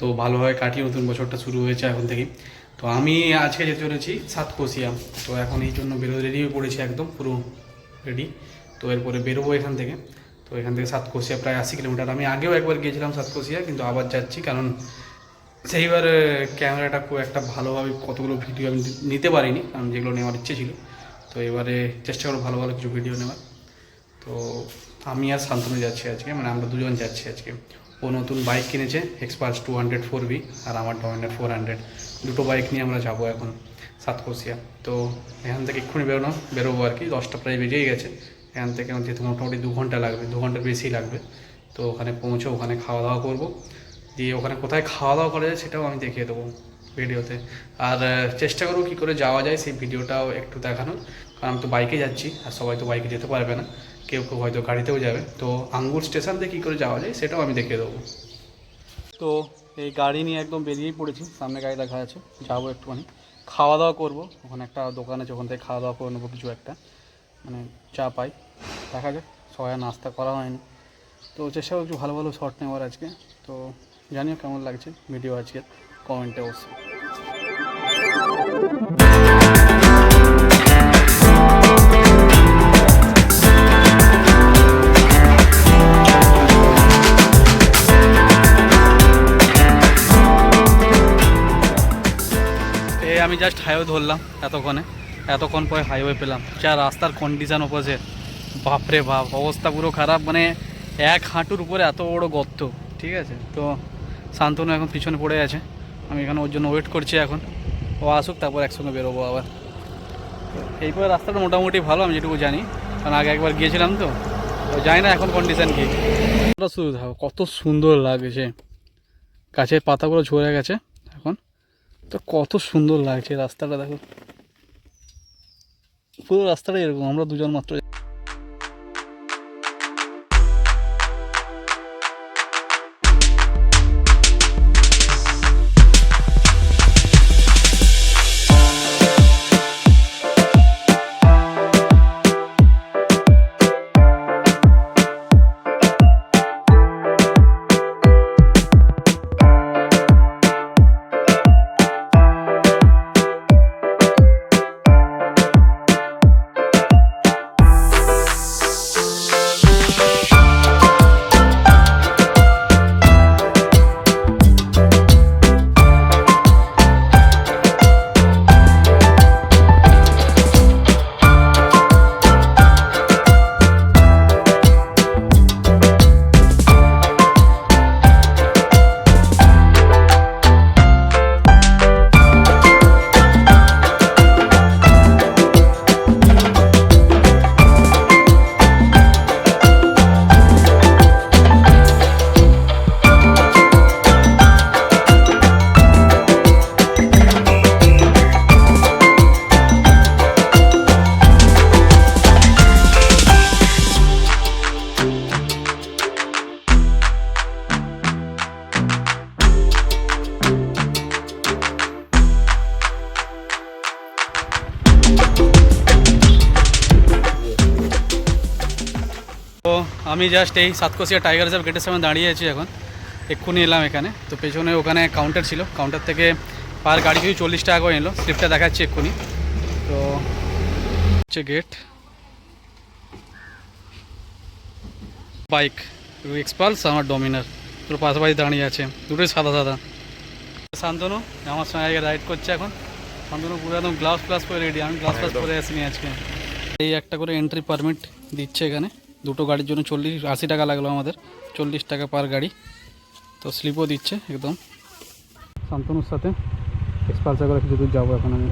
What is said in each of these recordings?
তো ভালোভাবে কাটিয়ে নতুন বছরটা শুরু হয়েছে এখন থেকেই। তো আমি আজকে যেতে চলেছি সাতকোশিয়া। তো এখন এই জন্য বেরো রেডি হয়ে পড়েছি একদম পুরো রেডি তো এরপরে বেরোবো এখান থেকে। তো এখান থেকে সাতকোশিয়া প্রায় আশি কিলোমিটার। আমি আগেও একবার গিয়েছিলাম সাতকোশিয়া, কিন্তু আবার যাচ্ছি, কারণ সেইবার ক্যামেরাটা খুব একটা ভালোভাবে কতগুলো ভিডিও আমি নিতে পারিনি, কারণ যেগুলো নেওয়ার ইচ্ছে ছিল। তো এবারে চেষ্টা করব ভালো ভালো কিছু ভিডিও নেওয়ার। তো আমি আর শান্তনু যাচ্ছি আজকে মানে আমরা দুজন যাচ্ছি আজকে। ও নতুন বাইক কিনেছে Xpulse two hundred four V আর আমার ডমিনার ফোর হান্ড্রেড দুটো বাইক নিয়ে আমরা যাব এখন সাতকোশিয়া। তো এখান থেকে এক্ষুনি বেরোনো, বেরোবো আর কি, দশটা প্রায় বেজেই গেছে। এখান থেকে যেতে মোটামুটি দু ঘণ্টা লাগবে, দু ঘণ্টা বেশি লাগবে। তো ওখানে পৌঁছে ওখানে খাওয়া দাওয়া করব। দিয়ে ওখানে কোথায় খাওয়া দাওয়া করা যায় সেটাও আমি দেখিয়ে দেবো ভিডিওতে। আর চেষ্টা করব কী করে যাওয়া যায় সেই ভিডিওটাও একটু দেখানোর। কারণ আমি তো বাইকে যাচ্ছি, আর সবাই তো বাইকে যেতে পারবে না। কেউ কেউ হয়তো গাড়িতেও যাবে। তো আঙ্গুর স্টেশন থেকে কী করে যাওয়া যায় সেটাও আমি দেখে দেবো। তো এই গাড়ি নিয়ে একদম বেরিয়েই পড়েছি, সামনে গাড়ি দেখা আছে যাব একটুখানি। খাওয়া দাওয়া করব, ওখানে একটা দোকান আছে, ওখান থেকে খাওয়া দাওয়া করে নেব কিছু একটা। মানে চা পাই, দেখা যাক, সবাই নাস্তা করা হয়নি। তো চেষ্টা করছি ভালো ভালো শর্ট নেওয়ার আজকে। তো জানিও কেমন লাগছে ভিডিও আজকে কমেন্টে অবশ্যই। জাস্ট হাইওয়ে ধরলাম এতক্ষণে। এতক্ষণ পরে হাইওয়ে পেলাম। যা রাস্তার কন্ডিশান ওপোজে বাপরে বাপ, অবস্থা পুরো খারাপ। মানে এক হাঁটুর উপরে এত বড় গর্ত, ঠিক আছে? তো শান্তনু এখন পিছনে পড়ে আছে। আমি এখানে ওর জন্য ওয়েট করছি এখন। ও আসুক, তারপর একসঙ্গে বেরোবো আবার। তো এইপরে রাস্তাটা মোটামুটি ভালো, আমি যেটুকু জানি। কারণ আগে একবার গিয়েছিলাম তো। জানি না এখন কন্ডিশন কি। শুধু দেখো কত সুন্দর লাগছে। গাছের পাতাগুলো ঝরে গেছে। তো কত সুন্দর লাগছে রাস্তাটা দেখো। পুরো রাস্তাটা এরকম আমরা দুজন মাত্র আমি জাস্ট এই সাতকোশিয়া টাইগার রিজার্ভ গেটের সামনে দাঁড়িয়ে আছি এখন। এক্ষুনি এলাম এখানে। তো পেছনে ওখানে কাউন্টার ছিল। কাউন্টার থেকে পার গাড়ি কিছু চল্লিশ টাকা করে নিল। স্লিপটা দেখাচ্ছি এক্ষুনি। তো হচ্ছে গেট বাইক এক্সপালস আমার ডমিনার পুরো পাশাপাশি দাঁড়িয়ে আছে। দুটোই সাদা সাদা। শান্তনু আমার সঙ্গে আগে রাইড করছে এখন। শান্তনু পুরো একদম গ্লাভস ফ্লাস করে রেডি আমি গ্লাভস ফ্লাস পরে আসিনি আজকে। এই একটা করে এন্ট্রি পারমিট দিচ্ছে এখানে। দুটো গাড়ির জন্য চল্লিশ, আশি টাকা লাগল আমাদের, চল্লিশ টাকা পার গাড়ি। তো স্লিপও দিচ্ছে একদম। শান্তনুর সাথে এক্সপালসার করে কিছু দূর যাব এখন আমি।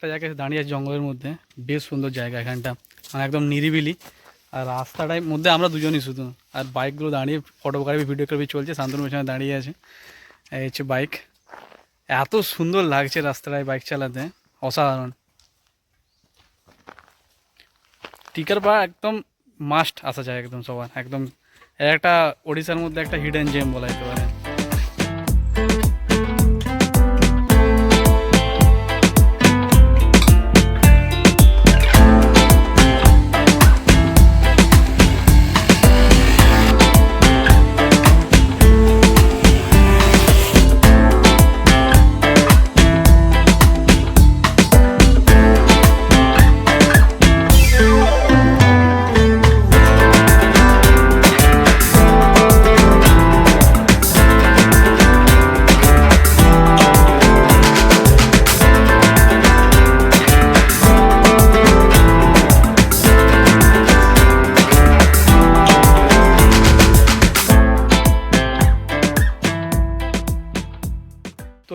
একটা জায়গায় দাঁড়িয়ে আছে জঙ্গলের মধ্যে। বেশ সুন্দর জায়গা এখানটা। মানে একদম নিরিবিলি। আর রাস্তাটার মধ্যে আমরা দুজনই শুধু। আর বাইকগুলো দাঁড়িয়ে ফটোগ্রাফি, ভিডিওগ্রাফি চলছে। শান্তনু পেছনে দাঁড়িয়ে আছে। এই হচ্ছে বাইক। এত সুন্দর লাগছে রাস্তাটায় বাইক চালাতে। অসাধারণ। টিকার পা একদম মাস্ট আসা যায় একদম সবার। একদম একটা ওড়িশার মধ্যে একটা হিডেন জেম বলা যেতে পারে।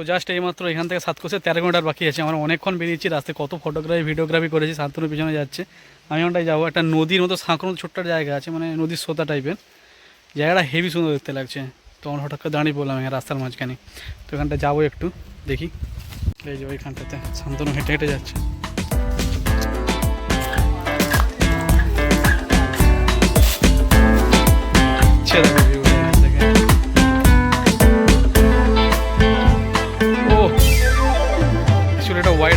জাস্ট এইমাত্র এখান থেকে সাত কোষে তেরো কিলোমিটার বাকি আছে। আমরা অনেকক্ষণ বেরিয়েছি রাস্তায়, কত ফটোগ্রাফি ভিডিওগ্রাফি করেছি, শান্তনুর পিছনে যাচ্ছে। আমি ওটাই যাব। একটা নদীর মতো সাঁকড়ো ছোট্ট জায়গা আছে মানে নদীর সোতা টাইপের জায়গাটা হেভি সুন্দর দেখতে লাগছে। তো আমরা হঠাৎ করে দাঁড়িয়ে পড়লাম রাস্তার মাঝখানে। তো এখানটা যাব একটু, দেখি। এই যে ওইখানটাতে শান্তনু হেঁটে হেঁটে যাচ্ছে।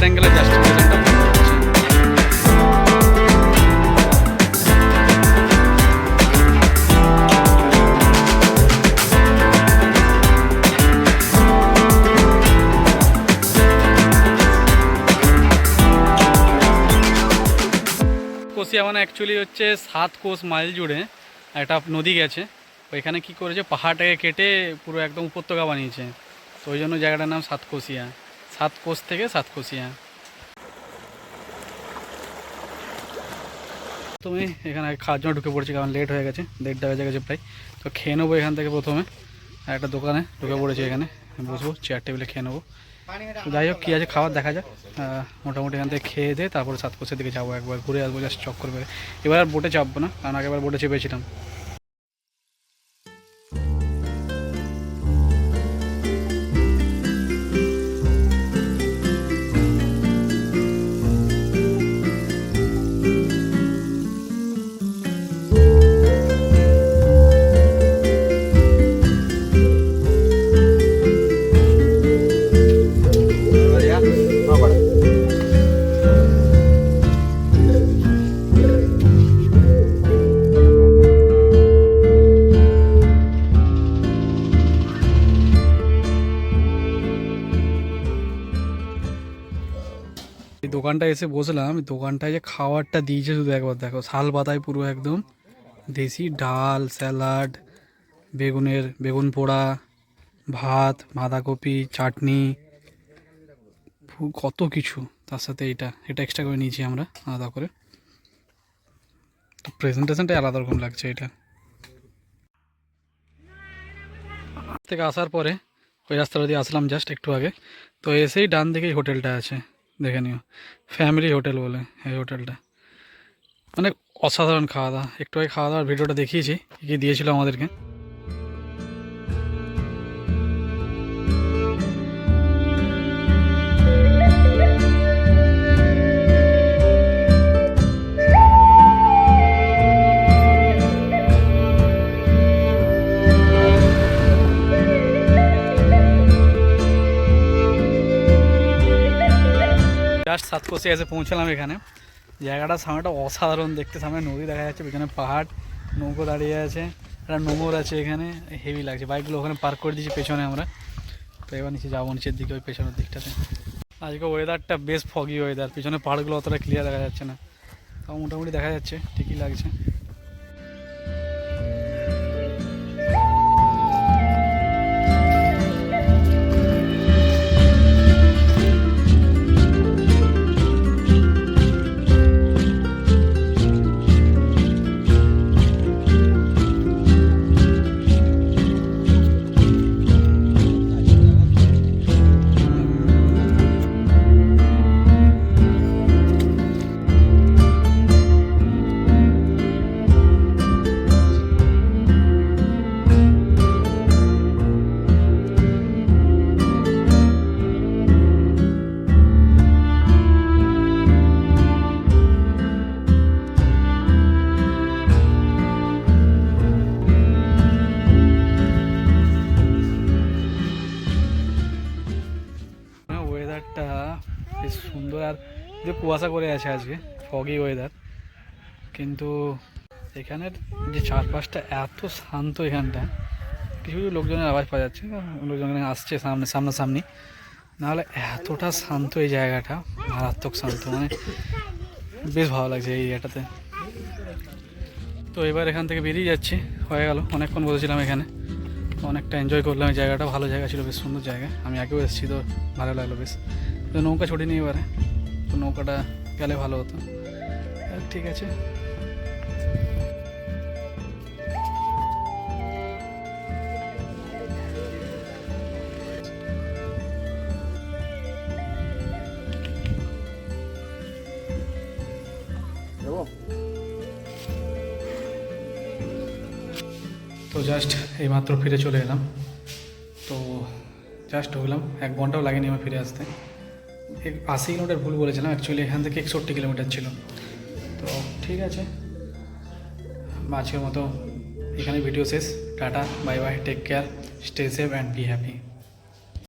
অ্যাঙ্গেলে জাস্ট কোসিয়া মানে অ্যাকচুয়ালি হচ্ছে সাত কোষ মাইল জুড়ে একটা নদী গেছে। ওইখানে কি করেছে, পাহাড়টাকে কেটে পুরো একদম উপত্যকা বানিয়েছে। তো ওই জন্য জায়গাটার নাম সাতকোশিয়া সাত কোষ থেকে সাতকোশিয়া তুমি এখানে খাওয়ার জন্য ঢুকে পড়ছি, কারণ লেট হয়ে গেছে, দেড়টা বেজে গেছে প্রায়। তো খেয়ে নেব এখান থেকে প্রথমে। একটা দোকানে ঢুকে পড়েছি এখানে, বসবো চেয়ার টেবিলে খেয়ে নেব। যাই হোক, কী আছে খাবার দেখা যাক। মোটামুটি এখান থেকে খেয়ে দিয়ে তারপরে সাতকোষের দিকে যাব একবার, ঘুরে আসব জাস্ট চক্কর করে এবার আর বোটে চাপবো না, কারণ আগেবার বোটে চেপেছিলাম। দোকানটায় এসে বসলাম, দোকানটায় যে খাবারটা দিয়েছে শুধু একবার দেখো, শাল পাতায় পুরো একদম। দেশি ডাল, স্যালাড, বেগুনের, বেগুন পোড়া, ভাত, বাঁধাকপি, চাটনি কত কিছু। তার সাথে এটা এটা এক্সট্রা করে নিয়েছি আমরা, আলাদা করে। তো প্রেজেন্টেশনটাই আলাদা রকম লাগছে এটা। থেকে আসার পরে ওই রাস্তাটা দিয়ে আসলাম জাস্ট একটু আগে। তো এসেই ডান দিকেই হোটেলটা আছে। দেখে নিও। ফ্যামিলি হোটেল বলে এই হোটেলটা মানে অসাধারণ খাওয়া দাওয়া। একটু আগে খাওয়া দাওয়ার ভিডিওটা দেখিয়েছি, কী কী দিয়েছিল আমাদেরকে। জাস্ট সাতকোশি এসে পৌঁছলাম এখানে। জায়গাটা সামনেটা অসাধারণ দেখতে। সামনে নদী দেখা যাচ্ছে, পেছনে পাহাড়, নৌকো দাঁড়িয়ে আছে, একটা নোংর আছে এখানে হেভি লাগছে। বাইকগুলো ওখানে পার্ক করে দিয়েছি পেছনে আমরা। তো এবার নিচে যাব নিচের দিকে, ওই পেছনের দিকটাতে। আজকে ওয়েদারটা বেশ ফগি ওয়েদার পিছনে পাহাড়গুলো অতটা ক্লিয়ার দেখা যাচ্ছে না। তাও মোটামুটি দেখা যাচ্ছে, ঠিকই লাগছে। কুয়াশা করে আছে আজকে ফগি ওয়েদার কিন্তু এখানের যে চারপাশটা এত শান্ত এখানটা, কিছু কিছু লোকজনের আওয়াজ পাওয়া যাচ্ছে, লোকজন আসছে সামনে, সামনাসামনি। নাহলে এতটা শান্ত এই জায়গাটা, মারাত্মক শান্ত মানে বেশ ভালো লাগছে এই এরিয়াটাতে। তো এবার এখান থেকে বেরিয়ে যাচ্ছি, হয়ে গেল, অনেকক্ষণ বসেছিলাম এখানে। অনেকটা এনজয় করলাম এই জায়গাটা, ভালো জায়গা ছিল, বেশ সুন্দর জায়গা। আমি আগেও এসেছি, তো ভালো লাগল বেশ। নৌকা ছুটি নিই এবারে। নৌকাটা গেলে ভালো হতো। ঠিক আছে। তো জাস্ট এইমাত্র ফিরে চলে এলাম। তো জাস্ট ঢুকলাম এক ঘন্টাও লাগেনি আমার ফিরে আসতে। আশি কিলোমিটার ভুল বলেছিলাম অ্যাকচুয়ালি এখান থেকে একষট্টি কিলোমিটার ছিল। তো ঠিক আছে। আজকের মতো এখানে ভিডিও শেষ। Tata bye bye take care stay safe and be happy